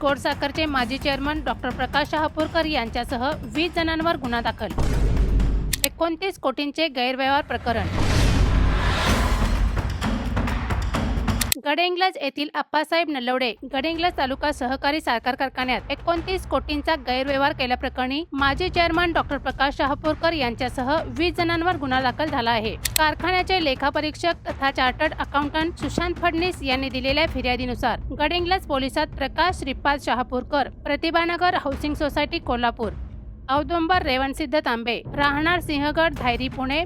गोडसाखरचे माजी chairman doctor प्रकाश शहापूरकर यांच्यासह वीस जणांवर गुन्हा दाखल. एकोणतीस कोटींचे गैरव्यवहार प्रकरण. गडेंगलज येथील आप्पासाहेब नलवडे गडिंग्लज तालुका सहकारी साखर कारखान्यात एकोणतीस कोटींचा गैरव्यवहार केल्याप्रकरणी माजी चेअरमन डॉक्टर प्रकाश शहापूरकर यांच्यासह वीस जणांवर गुन्हा दाखल झाला आहे. कारखान्याचे लेखापरीक्षक तथा चार्टर्ड अकाउंटंट सुशांत फडणीस यांनी दिलेल्या फिर्यादीनुसार गडेंग्लज पोलिसात प्रकाश श्रीपाद शहापूरकर प्रतिभानगर हाऊसिंग सोसायटी कोल्हापूर औदुंबर रेवणसिद्ध तांबे राहणार सिंहगड धायरी पुणे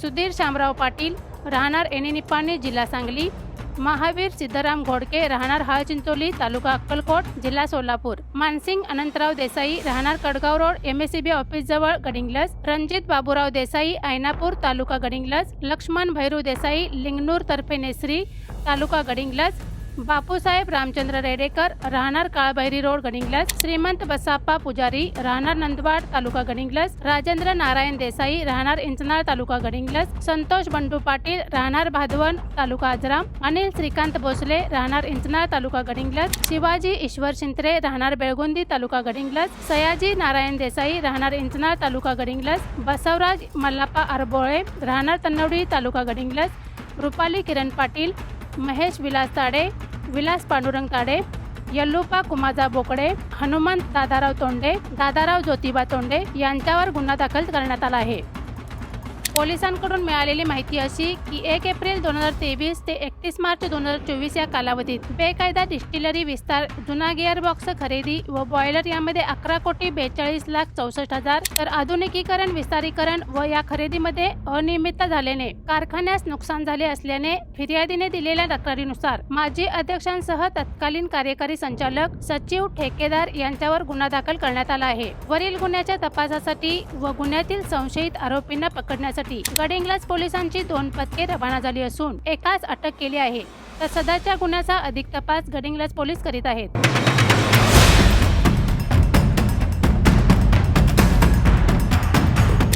सुधीर शामराव पाटील राहणार एनिनिपाणी जिल्हा सांगली महावीर सिद्धराम घोडके राहणार हाळचिंचोली तालुका अक्कलकोट जिल्हा सोलापूर. मानसिंग अनंतराव देसाई राहणार कडगाव रोड एमएसीबी ऑफिस जवळ गडिंगलज. रणजित बाबूराव देसाई ऐनापूर तालुका गडिंगलज. लक्ष्मण भैरू देसाई लिंगनूर तर्फे नेसरी तालुका गडिंगलज. बापूसाहेब रामचंद्र रेडेकर राहणार काळभैरी रोड गडिंग्लज श्रीमंत बसाप्पा पुजारी राहणार नंदवाड तालुका गडिंग्लज राजेंद्र नारायण देसाई राहणार इंचनाळ तालुका गडिंग्लज संतोष बंडू पाटील राहणार भादवन तालुका आजराम अनिल श्रीकांत भोसले राहणार इंचनाळ तालुका गडिंग्लज शिवाजी ईश्वर शिंत्रे राहणार बेळगुंदी तालुका गडिंग्लज सयाजी नारायण देसाई राहणार इंचनाळ तालुका गडिंग्लज बसवराज मल्लाप्पा अरबोळे राहणार तन्नवडी तालुका गडिंग्लस रुपाली किरण पाटील महेश विलास ताडे विलास पांडुरंग ताडे यल्लुपा कुमाजा बोकडे हनुमंत दादाराव तोंडे दादाराव ज्योतिबा तोंडे यांच्यावर गुन्हा दाखल करण्यात आला आहे. पोलिसांकडून मिळालेली माहिती अशी की एक एप्रिल दोन हजार तेवीस ते एकतीस मार्च दोन हजार चोवीस या कालावधीत बेकायदा डिस्टिलरी विस्तार जुना गिअरबॉक्स खरेदी व बॉयलर यामध्ये अकरा कोटी बेचाळीस लाख चौसष्ट हजार तर आधुनिकीकरण विस्तारीकरण व या खरेदीमध्ये अनियमितता झाल्याने कारखान्यास नुकसान झाले असल्याने फिर्यादीने दिलेल्या तक्रारीनुसार माजी अध्यक्षांसह तत्कालीन कार्यकारी संचालक सचिव ठेकेदार यांच्यावर गुन्हा दाखल करण्यात आला आहे. वरील गुन्ह्याच्या तपासासाठी व गुन्ह्यातील संशयित आरोपींना पकडण्यासाठी गडिंग्लज पोलिसांची दोन पथके रवाना झाली असून एकाच अटक केली आहे. तर सदरच्या गुन्ह्याचा अधिक तपास गडिंग्लज पोलीस करीत आहेत.